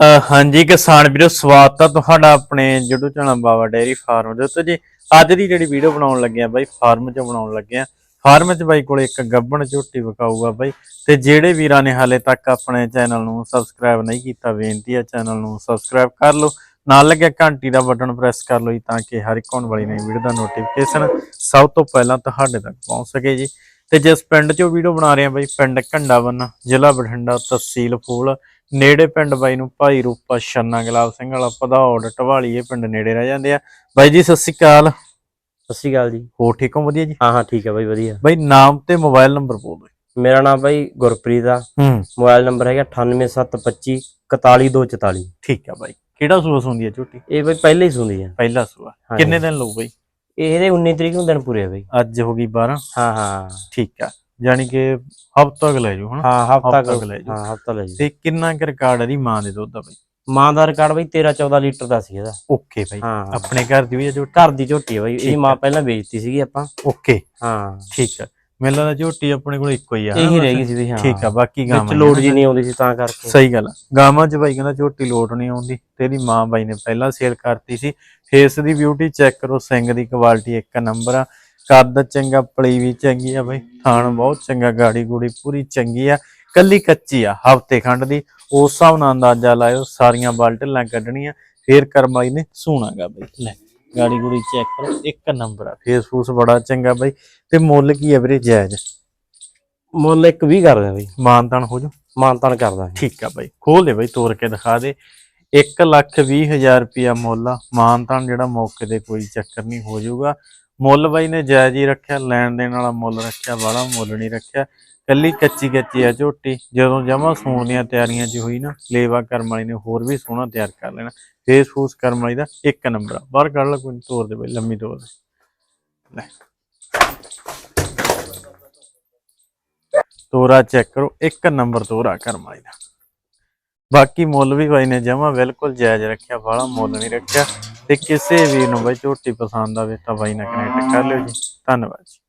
ਹਾਂਜੀ, ਕਿਸਾਨ ਵੀਰੋ, ਸਵਾਗਤ ਆ ਤੁਹਾਡਾ ਆਪਣੇ YouTube channel Baba dairy farm ਦੇ ਉੱਤੇ ਜੀ, ਅੱਜ ਦੀ ਜਿਹੜੀ ਵੀਡੀਓ ਬਣਾਉਣ ਲੱਗੇ ਆ ਬਾਈ, ਫਾਰਮ 'ਚ ਬਣਾਉਣ ਲੱਗੇ ਆ। ਫਾਰਮ 'ਚ ਬਾਈ ਕੋਲੇ ਇੱਕ ਗੱਬਣ ਝੋਟੀ ਵਿਕਾਊਗਾ ਬਾਈ। ਤੇ ਜਿਹੜੇ ਵੀਰਾਂ ਨੇ ਹਾਲੇ ਤੱਕ ਆਪਣੇ ਚੈਨਲ ਨੂੰ ਸਬਸਕ੍ਰਾਈਬ ਨਹੀਂ ਕੀਤਾ, ਬੇਨਤੀ ਆ ਚੈਨਲ ਨੂੰ ਸਬਸਕ੍ਰਾਈਬ ਕਰ ਲਓ। ਨਾਲ ਲੱਗਿਆ ਘੰਟੀ ਦਾ ਬਟਨ ਪ੍ਰੈਸ ਕਰ ਲਓ ਜੀ, ਤਾਂ ਕਿ ਹਰ ਇੱਕ ਆਉਣ ਵਾਲੀ ਨਵੀਂ ਵੀਡੀਓ ਦਾ ਨੋਟੀਫਿਕੇਸ਼ਨ ਸਭ ਤੋਂ ਪਹਿਲਾਂ ਤੁਹਾਡੇ ਤੱਕ ਪਹੁੰਚ ਸਕੇ ਜੀ। ਤੇ ਜਿਸ ਪਿੰਡ 'ਚੋਂ ਵੀਡੀਓ ਬਣਾ ਰਹੇ ਆ ਬਾਈ, ਪਿੰਡ ਘੰਡਾਵਨ, ਜ਼ਿਲ੍ਹਾ ਬਠਿੰਡਾ, ਤਹਿਸੀਲ ਫੂਲ। ਨੇੜੇ ਪਿੰਡ ਬਾਈ ਨੂੰ ਭਾਈ ਰੂਪਾ ਛੰਨਾ ਗੁਲਾਬ ਸਿੰਘ ਵਾਲਾ ਪਧੌੜ ਢਵਾਲੀ ਇਹ ਪਿੰਡ ਨੇੜੇ ਰਹਿ ਜਾਂਦੇ ਆ। ਬਾਈ ਜੀ ਸਤਿ ਸ਼੍ਰੀ ਅਕਾਲ। ਸਤਿ ਸ਼੍ਰੀ ਅਕਾਲ ਜੀ। ਹੋ ਠੀਕ ਹੋ? ਵਧੀਆ ਜੀ? ਹਾਂ ਹਾਂ ਠੀਕ ਹੈ ਬਾਈ ਵਧੀਆ। ਬਾਈ ਨਾਮ ਤੇ ਮੋਬਾਈਲ ਨੰਬਰ ਬੋਲ ਦਿਓ। ਮੇਰਾ ਨਾਮ ਬਾਈ ਗੁਰਪ੍ਰੀਤ ਆ। ਹੂੰ। ਮੋਬਾਈਲ ਨੰਬਰ ਹੈਗਾ 98725 41244 ਠੀਕ ਆ ਬਾਈ। ਕਿਹੜਾ ਸੂਆ ਹੁੰਦੀ ਹੈ ਝੋਟੀ? ਇਹ ਬਾਈ ਪਹਿਲੇ ਹੀ ਸੁਣਦੀ ਆ। ਪਹਿਲਾ ਸੂਆ। ਕਿੰਨੇ ਦਿਨ ਲਊ ਬਾਈ? ਇਹਦੇ 19 ਤਰੀਕ ਨੂੰ ਦਿਨ ਪੂਰੇ ਆ ਬਾਈ। ਅੱਜ ਹੋ ਗਈ 12 ਹਾਂ ਹਾਂ। ਠੀਕ ਆ। ਯਾਨੀ ਕਿ ਹਫਤਾ ਕੁ ਲੈ ਜੂ ਹਨਾ? ਹਾਂ ਹਫਤਾ ਕੁ ਲੈ ਜਾਓ। ਹਾਂ ਹਫਤਾ ਲੈ ਜੀ ਤੇ ਕਿੰਨਾ ਕੁ ਰਿਕਾਰਡ ਹੈ ਦੀ ਮਾਂ ਦੇ ਦੁੱਧ ਦਾ ਬਾਈ? ਮਾਂ ਦਾ ਰਿਕਾਰਡ ਬਾਈ 13 14 ਲੀਟਰ ਦਾ ਸੀ ਇਹਦਾ। ਓਕੇ ਬਾਈ। ਹਾਂ। ਆਪਣੇ ਘਰ ਦੀ ਵੀ ਹੈ ਝੋਟੀ? ਘਰ ਦੀ ਝੋਟੀ ਆ ਬਾਈ ਠੀਕ ਇਹ ਆ। ਮਾਂ ਪਹਿਲਾਂ ਵੇਚਤੀ ਸੀਗੀ ਆਪਾਂ। ਓਕੇ। ਹਾਂ। ਠੀਕ ਆ। ਮੈਨੂੰ ਲੱਗਦਾ ਝੋਟੀ ਆਪਣੇ ਕੋਲ ਇੱਕੋ ਹੀ ਆ ਇਹੀ ਰਹਿ? ਗਈ ਸੀ ਬਈ ਹਾਂ। ਠੀਕ ਆ ਬਾਕੀ ਗਾਵਾਂ ਵਿੱਚ ਹੀ ਲੋਡ। ਜੀ ਨਹੀਂ ਆਉਂਦੀ ਸੀ ਤਾਂ ਕਰਕੇ। ਸਹੀ ਗੱਲ ਆ। ਗਾਵਾਂ 'ਚ ਬਾਈ ਕਹਿੰਦਾ ਝੋਟੀ ਲੋਟ ਨਹੀਂ ਆਉਂਦੀ ਤੇਰੀ ਮਾਂ ਬਾਈ ਨੇ ਪਹਿਲਾਂ ਸੇਲ ਕਰਤੀ ਸੀ। ਫੇਸ ਦੀ ਬਿਊਟੀ ਚੈੱਕ ਕਰੋ ਸਿੰਘ ਦੀ ਕੁਆਲਿਟੀ ਇੱਕ ਨੰਬਰ ਆ। ਕੱਦ ਚੰਗਾ ਪਲੀ ਵੀ ਚੰਗੀ ਆ ਬਾਈ। ਥਾਣ ਬਹੁਤ ਚੰਗਾ ਗਾੜੀ ਗੂੜੀ ਪੂਰੀ ਚੰਗੀ ਆ। ਕੱਲੀ ਕੱਚੀ ਆ ਹਫ਼ਤੇ ਖੰਡ ਦੀ। ਉਸ ਹਿਸਾਬ ਨਾਲ ਅੰਦਾਜ਼ਾ ਲਾਇਓ ਸਾਰੀਆਂ ਬਾਲਟਲਾਂ ਕੱਢਣੀਆਂ ਫੇਰ ਕਰਮਾਈ ਨੇ ਸੂਣਾਗਾ ਬਾਈ। ਲੈ ਗਾੜੀ ਗੂੜੀ ਚੈੱਕ ਕਰੋ ਇੱਕ ਨੰਬਰ ਆ। ਫੇਸ ਫੂਸ ਬੜਾ ਚੰਗਾ ਬਾਈ। ਤੇ ਮੁੱਲ ਕੀ ਆ ਵੀਰੇ ਜਾਇਜ਼? ਮੁੱਲ ਇੱਕ 20 ਕਰਦੇ ਆ ਬਾਈ। ਮਾਨਤਾਨ ਹੋ ਜਾ ਮਾਨਤਾਨ ਕਰਦਾ ਠੀਕ ਆ ਬਾਈ ਖੋਲ ਦੇ ਬਾਈ ਤੋੜ ਕੇ ਦਿਖਾ ਦੇ। 1 ਲੱਖ 20 ਹਜ਼ਾਰ ਰੁਪਿਆ ਮੁੱਲ ਆ। ਮਾਨਤਾਨ ਜਿਹੜਾ ਮੌਕੇ ਤੇ ਕੋਈ ਚੱਕਰ ਨਹੀਂ ਹੋ ਜਾਊਗਾ। ਮੁੱਲ ਬਾਈ ਨੇ ਜਾਇਜ਼ ਹੀ ਰੱਖਿਆ, ਲੈਣ ਦੇਣ ਵਾਲਾ ਮੁੱਲ ਰੱਖਿਆ, ਵਾਲਾ ਮੁੱਲ ਨਹੀਂ ਰੱਖਿਆ। ਕੱਲੀ ਕੱਚੀ ਕੱਚੀ ਆ ਝੋਟੀ, ਜਦੋਂ ਜਮਾ ਸੂਣ ਦੀਆਂ ਤਿਆਰੀਆਂ 'ਚ ਹੋਈ ਨਾ, ਲੇਵਾ ਕਰਮ ਵਾਲੀ ਨੇ ਹੋਰ ਵੀ ਸੋਹਣਾ ਤਿਆਰ ਕਰ ਲੈਣਾ। ਫੇਸ ਫੂਸ ਕਰਮ ਵਾਲੀ ਦਾ ਇੱਕ ਨੰਬਰ ਬਾਹਰ ਕੱਢ ਲੈ ਕੋਈ ਤੋਰ ਦੇ ਬਾਈ, ਲੰਮੀ ਤੋੜ ਦੇ। ਲੈ। ਤੋਰਾ ਚੈੱਕ ਕਰੋ, ਇੱਕ ਨੰਬਰ ਤੋਰਾ ਕਰਮ ਵਾਲੀ ਦਾ। ਬਾਕੀ ਮੁੱਲ ਵੀ ਬਾਈ ਨੇ ਜਮਾ ਬਿਲਕੁਲ ਜਾਇਜ਼ ਰੱਖਿਆ, ਵਾਲਾ ਮੁੱਲ ਨਹੀਂ ਰੱਖਿਆ। ਤੇ ਕਿਸੇ ਵੀ ਨੂੰ ਬਾਈ ਝੋਟੀ ਪਸੰਦ ਆਵੇ ਤਾਂ ਬਾਈ ਨਾਲ ਕਨੈਕਟ ਕਰ ਲਿਓ ਜੀ। ਧੰਨਵਾਦ ਜੀ।